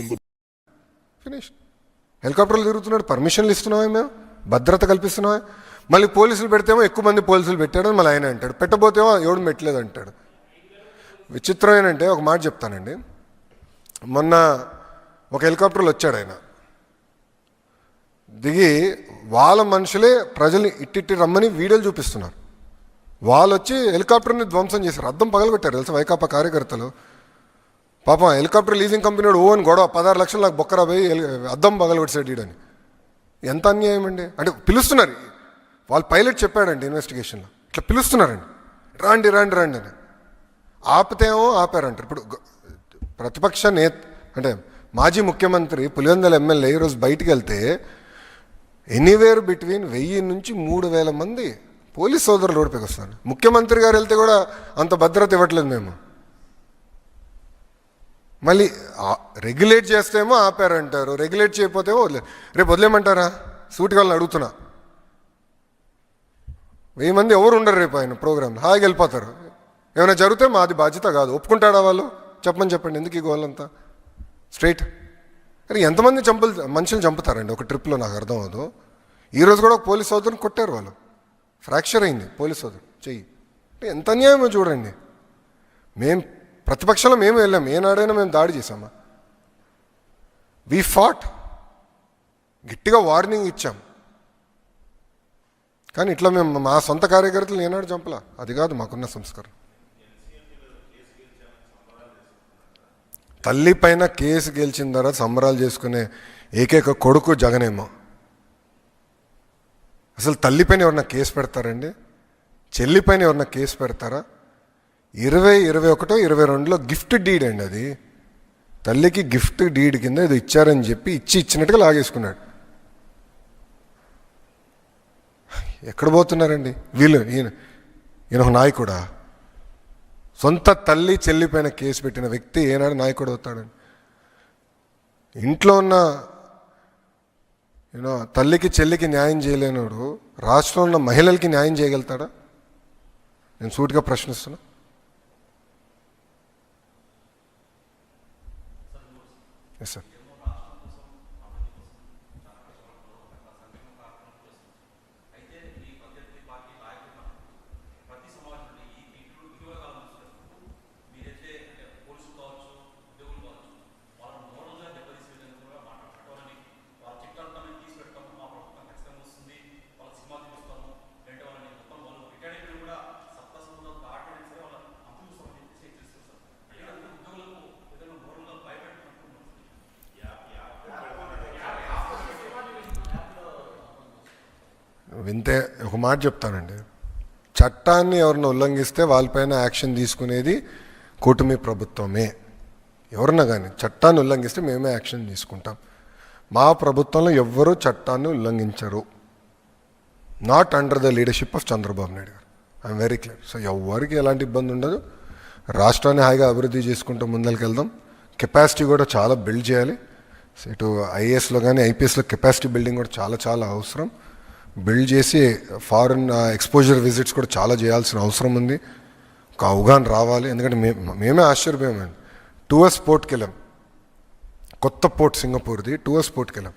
Finish హెలికాప్టర్లు తిరుగుతున్నాడు. పర్మిషన్లు ఇస్తున్నామే మేము. భద్రత కల్పిస్తున్నామే. మళ్ళీ పోలీసులు పెడితేమో ఎక్కువ మంది పోలీసులు పెట్టాడని మళ్ళీ ఆయన అంటాడు. పెట్టబోతేమో ఎవడు పెట్టలేదు అంటాడు. విచిత్రం ఏంటంటే ఒక మాట చెప్తానండి. మొన్న ఒక హెలికాప్టర్లో వచ్చాడు ఆయన. దిగి వాళ్ళ మనుషులే ప్రజల్ని ఇట్టిట్టి రమ్మని వీడియోలు చూపిస్తున్నారు. వాళ్ళు వచ్చి హెలికాప్టర్ని ధ్వంసం చేశారు. అద్దం పగలగొట్టారు తెలుసు? వైకాపా కార్యకర్తలు. పాపం హెలికాప్టర్ లీజింగ్ కంపెనీ వాడు ఓ గొడవ. పదహారు లక్షలు నాకు బొక్కరా పోయి అద్దం పగలగొట్టాడు ఈడని. ఎంత అన్యాయం అండి? అంటే పిలుస్తున్నారు. వాళ్ళు పైలట్ చెప్పాడండి ఇన్వెస్టిగేషన్లో. ఇట్లా పిలుస్తున్నారండి. రాండి రాండి రాండి అని. ఆపితేమో ఆపారంటారు. ఇప్పుడు ప్రతిపక్ష నేత అంటే మాజీ ముఖ్యమంత్రి పులివెందల ఎమ్మెల్యే ఈరోజు బయటికి వెళ్తే ఎనీవేర్ బిట్వీన్ వెయ్యి నుంచి మూడు వేల మంది పోలీస్ సోదరులు రోడ్డుపైకి వస్తారు ముఖ్యమంత్రి గారు వెళ్తే కూడా అంత భద్రత ఇవ్వట్లేదు మేము. మళ్ళీ రెగ్యులేట్ చేస్తేమో ఆపారంటారు. రెగ్యులేట్ చేయకపోతేమో వదిలే. రేపు వదిలేమంటారా? సూటిగా వాళ్ళని అడుగుతున్నా. వెయ్యి మంది ఎవరు ఉండరు రేపు ఆయన ప్రోగ్రామ్ హాయిగా వెళ్ళిపోతారు. ఏమైనా జరిగితే మాది బాధ్యత కాదు. ఒప్పుకుంటాడా వాళ్ళు? చెప్పమని చెప్పండి. ఎందుకు ఈ గోలంతా? స్ట్రైట్. కానీ ఎంతమంది చంపులు మనుషులు చంపుతారండి? ఒక ట్రిప్లో నాకు అర్థం అవదు ఈరోజు కూడా ఒక పోలీస్ సోదరుని కొట్టారు వాళ్ళు. ఫ్రాక్చర్ అయింది పోలీస్ సోదరు. చెయ్యి. అంటే ఎంత అన్యాయమో చూడండి. మేము ప్రతిపక్షంలో మేము వెళ్ళాం. ఏనాడైనా మేము దాడి చేసామా వి ఫాట్ గట్టిగా వార్నింగ్ ఇచ్చాం. కానీ ఇట్లా మేము మా సొంత కార్యకర్తలు ఏనాడు చంపలా? అది కాదు మాకున్న సంస్కారం తల్లి పైన కేసు గెలిచిన తర్వాత సంబరాలు చేసుకునే ఏకైక కొడుకు జగనేమో. అసలు తల్లి పైన ఎవరన్నా కేసు పెడతారండి? చెల్లి పైన ఎవరన్నా కేసు పెడతారా? ఇరవై ఇరవై ఒకటో ఇరవై రెండులో గిఫ్ట్ డీడ్ అండి అది. తల్లికి గిఫ్ట్ డీడ్ కింద ఇది ఇచ్చారని చెప్పి ఇచ్చి ఇచ్చినట్టుగా లాగేసుకున్నాడు. ఎక్కడ పోతున్నారండి? వీళ్ళు ఈయన ఈయన ఒక నాయకుడా? సొంత తల్లి చెల్లిపోయిన కేసు పెట్టిన వ్యక్తి ఏనాడు నాయకుడు అవుతాడండి ఇంట్లో ఉన్న యూనో తల్లికి చెల్లికి న్యాయం చేయలేనోడు రాష్ట్రంలో ఉన్న మహిళలకి న్యాయం చేయగలుగుతాడా? నేను సూటిగా ప్రశ్నిస్తున్నా. Yes, sir. వింతే ఒక మాట చెప్తానండి. చట్టాన్ని ఎవరిని ఉల్లంఘిస్తే వాళ్ళపైన యాక్షన్ తీసుకునేది కూటమి ప్రభుత్వమే. ఎవరన్నా కానీ చట్టాన్ని ఉల్లంఘిస్తే మేమే యాక్షన్ తీసుకుంటాం. మా ప్రభుత్వంలో ఎవ్వరూ చట్టాన్ని ఉల్లంఘించరు. Not under the leadership of Chandrababu Naidu గారు. ఐఎమ్ వెరీ క్లియర్ సో ఎవరికి ఎలాంటి ఇబ్బంది ఉండదు. రాష్ట్రాన్ని హాయిగా అభివృద్ధి చేసుకుంటూ ముందరికి వెళ్దాం కెపాసిటీ కూడా చాలా బిల్డ్ చేయాలి. ఇటు ఐఏఎస్లో కానీ ఐపీఎస్లో కెపాసిటీ బిల్డింగ్ కూడా చాలా చాలా అవసరం. బిల్డ్ చేసి ఫారిన్ ఎక్స్పోజర్ విజిట్స్ కూడా చాలా చేయాల్సిన అవసరం ఉంది. ఒక అవగాహన రావాలి. ఎందుకంటే మే మేమే ఆశ్చర్యపోయామండి. టూఎస్ పోర్ట్కి వెళ్ళాం. కొత్త పోర్ట్ సింగపూర్ది టూఎస్ పోర్ట్కి వెళ్ళాం.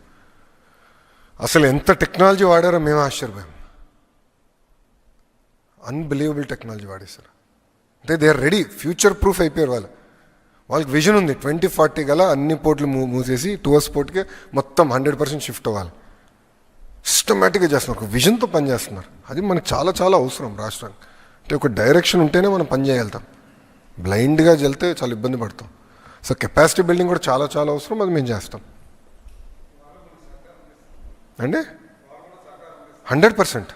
అసలు ఎంత టెక్నాలజీ వాడారో మేము ఆశ్చర్యపోయాం. అన్బిలీవబుల్ టెక్నాలజీ వాడేశారు. అంటే they are ready future proof అయిపోయారు వాళ్ళు. వాళ్ళకి విజన్ ఉంది. ట్వంటీ ఫార్టీ గల అన్ని పోర్ట్లు మూ మూసేసి టూఎస్ పోర్ట్కి మొత్తం హండ్రెడ్ పర్సెంట్ షిఫ్ట్ అవ్వాలి. సిస్టమేటిక్గా చేస్తున్నారు. ఒక విజన్తో పనిచేస్తున్నారు అది మనకు చాలా చాలా అవసరం రాష్ట్రానికి. అంటే ఒక డైరెక్షన్ ఉంటేనే మనం పని చేయగలుగుతాం. బ్లైండ్గా వెళ్తే చాలా ఇబ్బంది పడతాం. సో కెపాసిటీ బిల్డింగ్ కూడా చాలా చాలా అవసరం. అది మేము చేస్తాం. అండి? Hundred percent.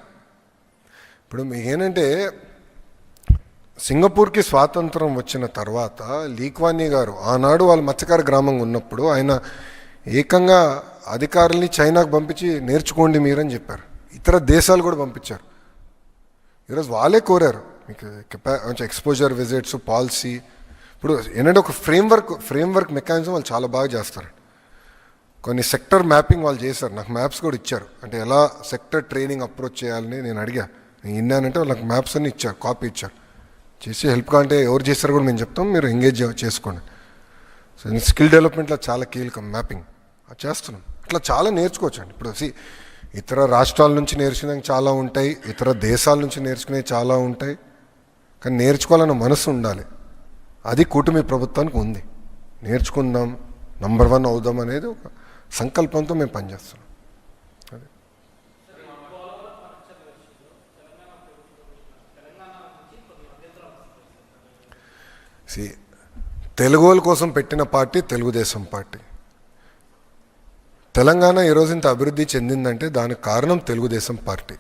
ఇప్పుడు మీకు సింగపూర్కి స్వాతంత్రం వచ్చిన తర్వాత లీక్వానీ గారు ఆనాడు వాళ్ళు మత్స్యకార గ్రామంగా ఉన్నప్పుడు ఆయన ఏకంగా అధికారుల్ని చైనాకు పంపించి నేర్చుకోండి మీరని చెప్పారు. ఇతర దేశాలు కూడా పంపించారు. ఈరోజు వాళ్ళే కోరారు. మీకు కెపా కొంచెం ఎక్స్పోజర్ విజిట్స్ పాలసీ ఇప్పుడు ఏంటంటే ఒక ఫ్రేమ్వర్క్ ఫ్రేమ్వర్క్ మెకానిజం వాళ్ళు చాలా బాగా చేస్తారు. కొన్ని సెక్టర్ మ్యాపింగ్ వాళ్ళు చేశారు. నాకు మ్యాప్స్ కూడా ఇచ్చారు. అంటే ఎలా సెక్టర్ ట్రైనింగ్ అప్రోచ్ చేయాలని నేను అడిగా. నేను విన్నానంటే వాళ్ళకి మ్యాప్స్ అన్ని ఇచ్చారు కాపీ ఇచ్చారు. చేసి హెల్ప్ కాంటే ఎవరు చేశారు కూడా మేము చెప్తాం. మీరు ఎంగేజ్ చేసుకోండి. సో స్కిల్ డెవలప్మెంట్లో చాలా కీలకం మ్యాపింగ్ చేస్తున్నాం. ఇట్లా చాలా నేర్చుకోవచ్చండి. ఇప్పుడు సి ఇతర రాష్ట్రాల నుంచి నేర్చుకునేవి చాలా ఉంటాయి ఇతర దేశాల నుంచి నేర్చుకునేవి చాలా ఉంటాయి. కానీ నేర్చుకోవాలన్న మనసు ఉండాలి. అది కూటమి ప్రభుత్వానికి ఉంది. నేర్చుకుందాం నంబర్ వన్ అవుదాం అనేది ఒక సంకల్పంతో మేము పనిచేస్తున్నాం. సి తెలుగు వాళ్ళ కోసం పెట్టిన పార్టీ తెలుగుదేశం పార్టీ. తెలంగాణ ఈరోజు ఇంత అభివృద్ధి చెందిందంటే దానికి కారణం తెలుగుదేశం పార్టీ.